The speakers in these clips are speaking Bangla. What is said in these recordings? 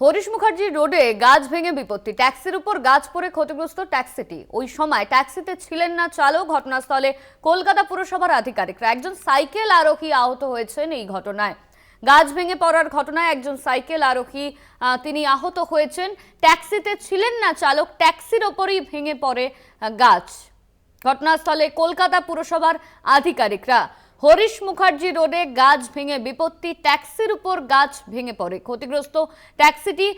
হরিশ মুখার্জি রোডে গাছ ভেঙে বিপত্তি। ট্যাক্সির উপর গাছ পড়ে ক্ষতিগ্রস্ত ট্যাক্সিটি ওই সময় ট্যাক্সিতে ছিলেন না চালক, ঘটনাস্থলে কলকাতা পুরসভার আধিকারিকরা। একজন সাইকেল আরোহী আহত হয়েছেন এই ঘটনায়। গাছ ভেঙে পড়ার ঘটনায় একজন সাইকেল আরোহী তিনি আহত হয়েছেন। ট্যাক্সিতে ছিলেন না চালক, ট্যাক্সির ওপরই ভেঙে পড়ে গাছ। ঘটনাস্থলে কলকাতা পুরসভার আধিকারিকরা। হরিশ মুখার্জি রোডে গাছ ভেঙে বিপত্তি, ট্যাক্সির উপর গাছ ভেঙে পড়ে। ক্ষতিগ্রস্ত ট্যাক্সিটি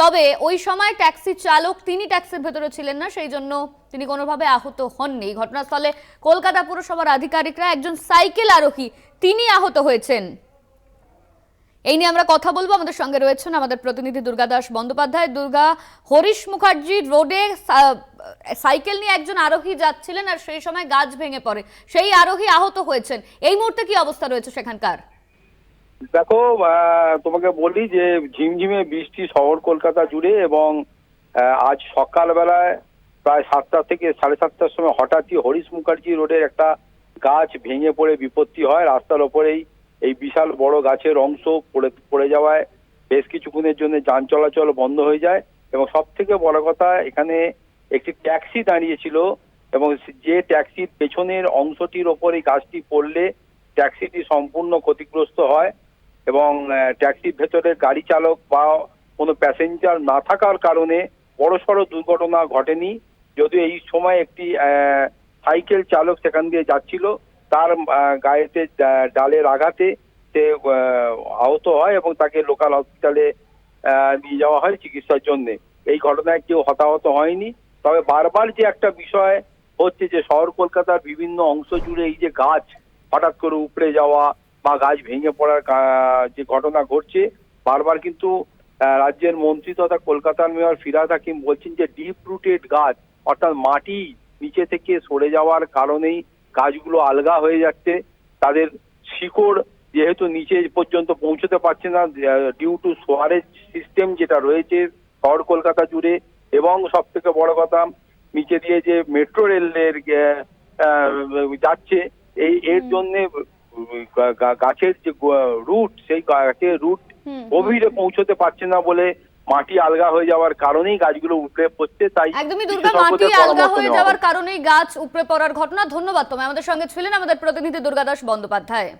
তবে ওই সময় ট্যাক্সি চালক তিনি ট্যাক্সির ভেতরে ছিলেন না, সেই জন্য তিনি কোনোভাবে আহত হননি। ঘটনাস্থলে কলকাতা পুরসভার আধিকারিকরা একজন সাইকেল আরোহী, তিনি আহত হয়েছেন। এই নিয়ে আমরা কথা বলব। আমাদের সঙ্গে রয়েছেন আমাদের প্রতিনিধি দুর্গা দাস বন্দ্যোপাধ্যায়। দুর্গা, হরিশ মুখার্জি রোডে সাইকেল নিয়ে একজন আরোহী যাচ্ছিলেন আর সেই সময় গাছ ভেঙে পড়ে। সেই আরোহী আহত হয়েছেন। এই মুহূর্তে কি অবস্থা রয়েছে সেখানকার? দেখো তোমাকে বলি যে ঝিমঝিমে বৃষ্টি শহর কলকাতা জুড়ে এবং আজ সকালবেলায় প্রায় সাতটা থেকে সাড়ে সাতটার সময় হঠাৎই হরিশ মুখার্জি রোডের একটা গাছ ভেঙে পড়ে বিপত্তি হয়। রাস্তার ওপরেই এই বিশাল বড় গাছের অংশ পড়ে পড়ে যাওয়ায় বেশ কিছুক্ষণের জন্য যান চলাচল বন্ধ হয়ে যায়। এবং সব থেকে বড় কথা, এখানে একটি ট্যাক্সি দাঁড়িয়েছিল এবং যে ট্যাক্সির পেছনের অংশটির ওপর এই গাছটি পড়লে ট্যাক্সিটি সম্পূর্ণ ক্ষতিগ্রস্ত হয় এবং ট্যাক্সির ভেতরে গাড়ি চালক বা কোনো প্যাসেঞ্জার না থাকার কারণে বড়সড় দুর্ঘটনা ঘটেনি। যদিও এই সময় একটি সাইকেল চালক সেখান দিয়ে যাচ্ছিল, তার গায়েতে ডালের আঘাতে সে আহত হয় এবং তাকে লোকাল হসপিটালে নিয়ে যাওয়া হয় চিকিৎসার জন্য। এই ঘটনায় কেউ হতাহত হয়নি। তবে বারবার যে একটা বিষয় হচ্ছে যে শহর কলকাতার বিভিন্ন অংশ জুড়ে এই যে গাছ হঠাৎ করে উপড়ে যাওয়া বা গাছ ভেঙে পড়ার যে ঘটনা ঘটছে, বারবার কিন্তু রাজ্যের মন্ত্রী তথা কলকাতার মেয়র ফিরাদ হাকিম বলছেন যে ডিপ রুটেড গাছ, অর্থাৎ মাটি নিচে থেকে সরে যাওয়ার কারণেই গাছগুলো আলগা হয়ে যাচ্ছে। তাদের শিকড় যেহেতু নিচে পর্যন্ত পৌঁছতে পারছে না ডিউ টু সোয়ারেজ সিস্টেম যেটা রয়েছে শহর কলকাতা জুড়ে এবং সব থেকে বড় কথা নিচে দিয়ে যে মেট্রো রেলের যাচ্ছে এই এর জন্য গাছের যে রুট সেই গাছের রুট গভীরে পৌঁছতে পারছে না বলে মাটি আলগা হয়ে যাওয়ার কারণেই গাছগুলো উপড়ে পড়ছে তাই একদমই দুর্গা মাটি আলগা হয়ে যাওয়ার কারণেই গাছ উপড়ে পড়ার ঘটনা। ধন্যবাদ তোমায়। আমাদের সঙ্গে ছিলেন আমাদের প্রতিনিধি দুর্গাদাস বন্দ্যোপাধ্যায়।